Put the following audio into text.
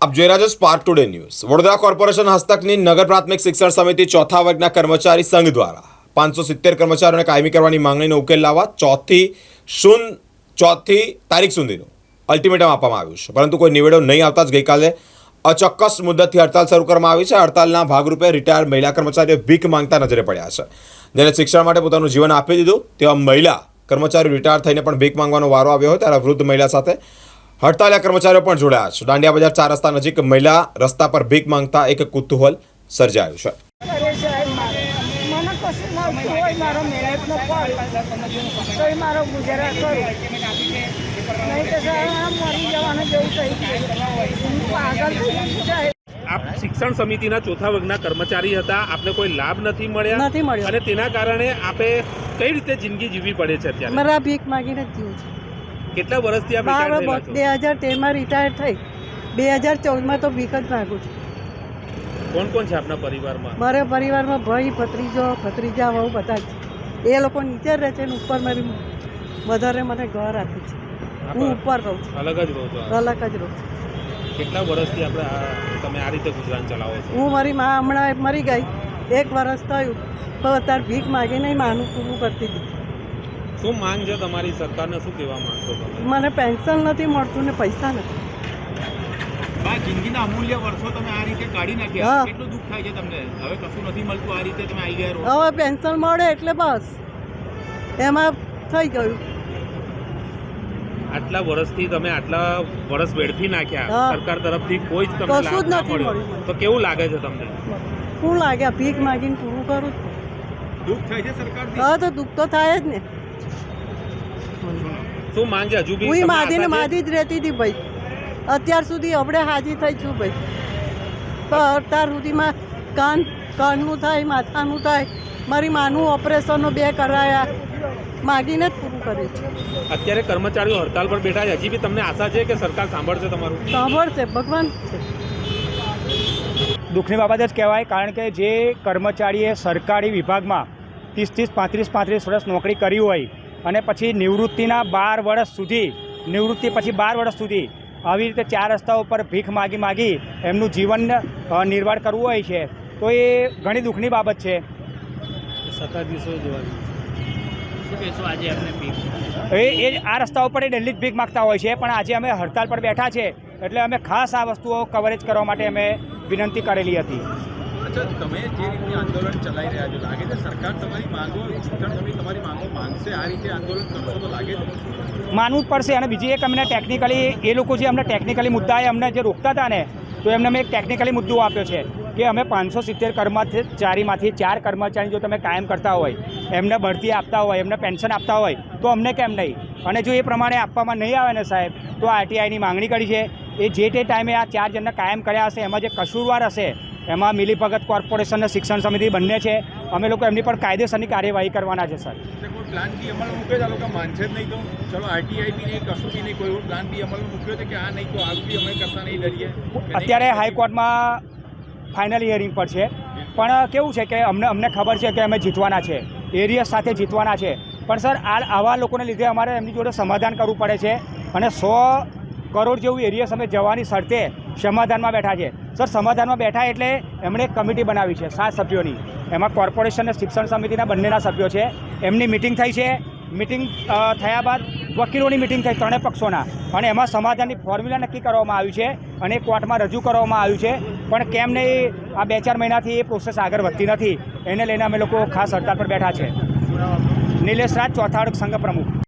આપ જોઈ રહ્યા છો Spark Today News Vadodara corporation હસ્તકની નગર પ્રાથમિક શિક્ષણ સમિતિ ચોથા વર્ગના કર્મચારી સંઘ દ્વારા પાંચસો સિત્તેર કર્મચારીઓને કાયમી કરવાની માંગણીનો ઉકેલ લાવવા ચોથી શૂન, ચોથી તારીખ સુધીનું અલ્ટિમેટમ આપવામાં આવ્યું છે. પરંતુ કોઈ નિવેડો નહીં આવતા જ ગઈકાલે અચોક્કસ મુદ્દતથી હડતાલ શરૂ કરવામાં આવી છે. હડતાલના ભાગરૂપે રિટાયર્ડ મહિલા કર્મચારીઓ ભીખ માંગતા નજરે પડ્યા છે. જેને શિક્ષણ માટે પોતાનું જીવન આપી દીધું, તેવા મહિલા કર્મચારીઓ રિટાયર થઈને પણ ભીખ માંગવાનો વારો આવ્યો હોય ત્યારે વૃદ્ધ મહિલા સાથે હડતાલિયા કર્મચારીઓ પણ જોડાયા છે. દાંડિયા બજાર ચાર રસ્તા નજીક મહિલા રસ્તા પર ભીખ માંગતા એક કુતૂહલ સર્જાયું છે. આપ શિક્ષણ સમિતિના ચોથા વર્ગના કર્મચારી હતા. આપને કોઈ લાભ નથી મળ્યા? નથી મળ્યો. અને તેના કારણે આપે કઈ રીતે જિંદગી જીવવી પડે છે અત્યારે? મારા ભીખ માગીને જીવું છે. કેટલા વર્ષથી આપ મારો? બે હજાર તેરમાં રિટાયર થઈ. બે હજાર ચૌદમાં તો ભીખ જ માગું છું. કોણ કોણ છે આપના પરિવારમાં? મારા પરિવારમાં ભાઈ ભત્રીજો ભત્રીજા વહુ બધા જ છે. એ લોકો નીચે રહે છે ને ઉપર મારી વધારે મને ઘર આપ્યું છે. હું ઉપર રહું છું. અલગ જ રહું છું. અલગ જ રહું છું. કેટલા વર્ષથી આપણે તમે આ રીતે ગુજરાન ચલાવો છો? હું મારી મા હમણાં મરી ગઈ. એક વરસ થયું. તો અત્યારે ભીખ માગીને માનું પૂરું કરતી હતી. શું માંગ છે તમારી સરકારને? શું કહેવા માંગશો તમે? મને પેન્શન નથી મળતું ને પૈસા નથી. બા જિંદગીના અમૂલ્ય વર્ષો તમે આ રીતે કાઢી નાખ્યા. કેટલું દુઃખ થાય છે તમને? હવે કશું નથી મળતું આ રીતે તમે આવી ગયા હવે પેન્શન મળે એટલે બસ. એમાં થઈ ગયું. આટલા વર્ષથી તમે આટલા વર્ષ વેડફી નાખ્યા. સરકાર તરફથી કોઈ જ તમને કશું જ નથી મળ્યું. તો કેવું લાગે છે તમને? શું લાગ્યા ભીખ માગીને પૂરું કરું. દુઃખ થાય છે સરકાર તો દુઃખ તો થાય જ ને. શું માંગે હજુ બી હું તમને માધી ને આશા માધી જ રહેતી હતી ભાઈ. અત્યાર સુધી આપણે હાજી થઈ છું ભાઈ. પણ અત્યાર સુધીમાં કાન કાનનું થાય માથાનું થાય. મારી માનું ઓપરેશનો બે કરાયા. માગીને જ પૂરું કર્યું છે. અત્યારે કર્મચારીઓ હડતાલ પર બેઠા છે. હજી બી તમને આશા છે કે સરકાર સાંભળશે તમારું? સાંભળશે ભગવાન. છે દુઃખની બાબત જ કહેવાય કારણ કે જે કર્મચારીએ સરકારી વિભાગમાં ત્રીસ ત્રીસ પાંત્રીસ પાંત્રીસ વર્ષ નોકરી કરી હોય અને પછી નિવૃત્તિના બાર વર્ષ સુધી નિવૃત્તિ પછી બાર વર્ષ સુધી આવી રીતે ચાર રસ્તા ઉપર ભીખ માગી માગી એમનું જીવન નિર્વાહ કરવું હોય છે તો એ ઘણી દુઃખની બાબત છે. એ એ જ આ રસ્તા ઉપર એ ડેલી જ ભીખ માગતા હોય છે પણ આજે અમે હડતાલ પર બેઠા છે એટલે અમે ખાસ આ વસ્તુઓ કવરેજ કરવા માટે અમે વિનંતી કરેલી હતી. અચ્છા તમે જે રીતે આંદોલન ચલાવી રહ્યા છો, લાગે છે સરકાર તમારી માંગો શિક્ષણ સમિતિ તમારી માંગો માંગશે, આ રીતે આંદોલન કરશો તો લાગે છે? માનવું જ પડશે. અને બીજી એક અમને ટેકનિકલી એ લોકો જે અમને ટેકનિકલી મુદ્દાએ અમને જે રોકતા હતા ને, તો એમને અમે એક ટેકનિકલી મુદ્દો આપ્યો છે કે અમે પાંચસો સિત્તેર કર્મચારીમાંથી ચાર કર્મચારી જો તમે કાયમ કરતા હોય, એમને બઢતી આપતા હોય, એમને પેન્શન આપતા હોય, તો અમને કેમ નહીં? અને જો એ પ્રમાણે આપવામાં નહીં આવે ને સાહેબ, તો આરટીઆઈની માંગણી કરી છે. એ જે તે ટાઈમે આ ચાર જણને કાયમ કર્યા હશે, એમાં જે કસૂરવાર હશે એમાં મિલીભગત કોર્પોરેશન અને શિક્ષણ સમિતિ બંને છે. અમે લોકો એમની પર કાયદેસરની કાર્યવાહી કરવાના છે સર. પ્લાન બી અમલમાં મૂક્યો છે? આ લોકો માનશે જ નહીં તો. ચલો આરટીઆઈ બી નહીં કશું બી નહીં કોઈ પ્લાન બી અમલમાં મૂક્યો છે કે આ નહીં તો આ બી અમે કરતા નહીં ડરીએ? અત્યારે હાઈકોર્ટમાં ફાઇનલ હિયરિંગ પર છે. પણ કેવું છે કે અમને અમને ખબર છે કે અમે જીતવાના છે. એરિયસ સાથે જીતવાના છે. પણ સર આ આવા લોકોને લીધે અમારે એમની જોડે સમાધાન કરવું પડે છે. અને સો કરોડ જેવું એરિયસ અમે જવાની શરતે સમાધાનમાં બેઠા છે. સર, સમાધાનમાં બેઠા એટલે એમણે એક કમિટી બનાવી છે, સાત સભ્યોની. એમાં કોર્પોરેશન અને શિક્ષણ સમિતિના બંનેના સભ્યો છે. એમની મિટિંગ થઈ છે. મિટિંગ થયા બાદ વકીલોની મિટિંગ થઈ, ત્રણેય પક્ષોના. અને એમાં સમાધાનની ફોર્મ્યુલા નક્કી કરવામાં આવ્યું છે અને કોર્ટમાં રજૂ કરવામાં આવ્યું છે. પણ કેમ નહીં, આ બે ચાર મહિનાથી એ પ્રોસેસ આગળ વધતી નથી. એને લઈને અમે લોકો ખાસ હડતાળ પર બેઠા છે. નિલેશ રાજ ચોથા સંઘ પ્રમુખ.